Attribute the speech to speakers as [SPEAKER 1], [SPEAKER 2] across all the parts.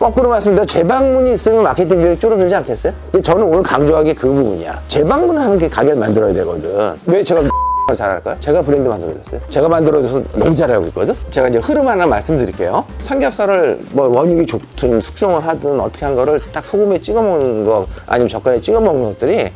[SPEAKER 1] 거꾸로 말씀드려 재방문이 있으면 마케팅 비용이 줄어들지 않겠어요? 근데 저는 오늘 강조하기 그 부분이야. 재방문하는 게 가게를 만들어야 되거든. 왜 제가 잘할까요? 제가 브랜드 만들어줬어요. 제가 만들어줘서 너무 잘 알고 있거든. 제가 이제 흐름 하나 말씀드릴게요. 삼겹살을 뭐 원육이 좋든 숙성을 하든 어떻게 한 거를 딱 소금에 찍어 먹는 거 아니면 젓갈에 찍어 먹는 것들이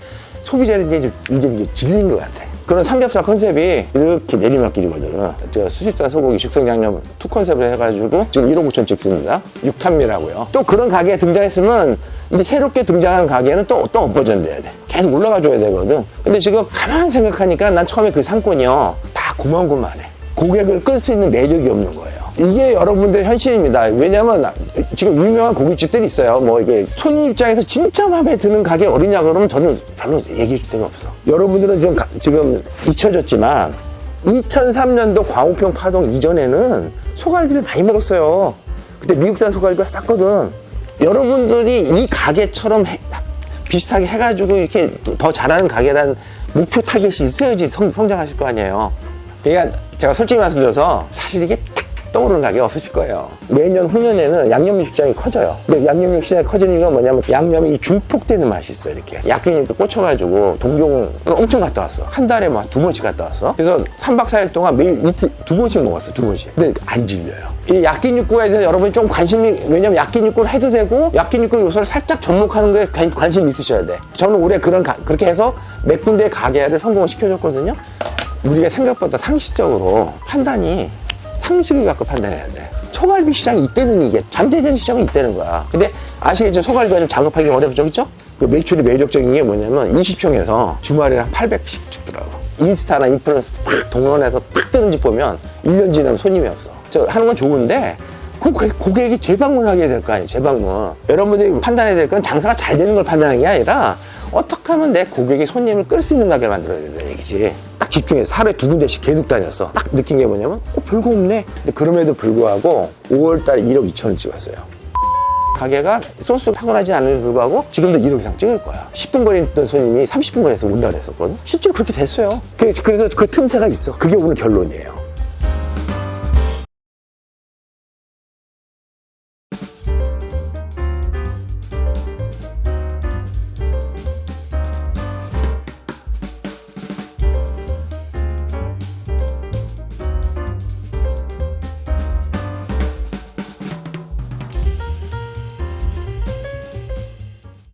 [SPEAKER 1] 소비자를 이제 이제, 이제 질린 것 같아. 그런 삼겹살 컨셉이 이렇게 내리막길이거든. 제가 수십산 소고기 숙성 양념 투 컨셉을 해가지고 지금 1억 9천 찍습니다. 육탄미라고요. 또 그런 가게에 등장했으면 이제 새롭게 등장하는 가게는 또 어떤 업버전돼야 돼. 계속 올라가 줘야 되거든. 근데 지금 가만 생각하니까 난 처음에 그 상권이요. 다 고만고만해. 고객을 끌 수 있는 매력이 없는 거예요. 이게 여러분들의 현실입니다. 왜냐면 나- 지금 유명한 고깃집들이 있어요. 뭐 이게 손님 입장에서 진짜 마음에 드는 가게 어디냐 그러면 저는 별로 얘기해 줄 데가 없어. 여러분들은 지금, 가- 지금 잊혀졌지만 2003년도 광우병 파동 이전에는 소갈비를 많이 먹었어요. 그때 미국산 소갈비가 쌌거든. 여러분들이 이 가게처럼 해- 비슷하게 해가지고 이렇게 더 잘하는 가게란 목표 타겟이 있어야지 성, 성장하실 거 아니에요. 그러니까 제가 솔직히 말씀드려서 사실 이게 탁 떠오르는 가게 없으실 거예요. 매년 후년에는 양념 시장이 커져요. 근데 양념 시장이 커지는 이유가 뭐냐면 양념이 중폭되는 맛이 있어요. 이렇게 약균이 꽂혀가지고 동종을 엄청 갔다 왔어. 한 달에 뭐두 번씩 갔다 왔어. 그래서 3박 4일 동안 매일 이틀 두 번씩 먹었어. 두 번씩. 근데 안 질려요. 이 약긴 육구에 대해서 여러분이 좀 관심이 왜냐면 약긴 육구를 해도 되고 약긴 육구 요소를 살짝 접목하는 거에 관- 관심 있으셔야 돼. 저는 올해 그런 가- 그렇게 해서 몇 군데 가게를 성공을 시켜줬거든요. 우리가 생각보다 상식적으로 판단이 상식을 갖고 판단해야 돼. 소갈비 시장이 있다는 이게 잠재된 시장이 있다는 거야. 근데 아시겠죠? 소갈비가 좀 작업하기 어렵죠, 그죠? 그 매출이 매력적인 게 뭐냐면 20평에서 주말에 한 800씩 찍더라고. 인스타나 인플루언서 팍 동원해서 팍 뜨는 집 보면 1년 지나면 손님이 없어. 저 하는 건 좋은데 그 고객- 고객이 재방문하게 될 거 아니에요, 재방문. 여러분들이 판단해야 될 건 장사가 잘 되는 걸 판단하는 게 아니라 어떻게 하면 내 고객이 손님을 끌 수 있는 가게를 만들어야 된다는 얘기지. 딱 집중해서 하루에 두 군데씩 계속 다녔어. 딱 느낀 게 뭐냐면, 어, 별거 없네. 근데 그럼에도 불구하고 5월달에 1억 2천을 찍었어요. 가게가 소스 타고나지 않음에도 불구하고 지금도 1억 이상 찍을 거야. 10분 거리 있던 손님이 30분 거리에서 온다 그랬었거든. 실제로 그렇게 됐어요. 그- 그래서 그 틈새가 있어. 그게 오늘 결론이에요.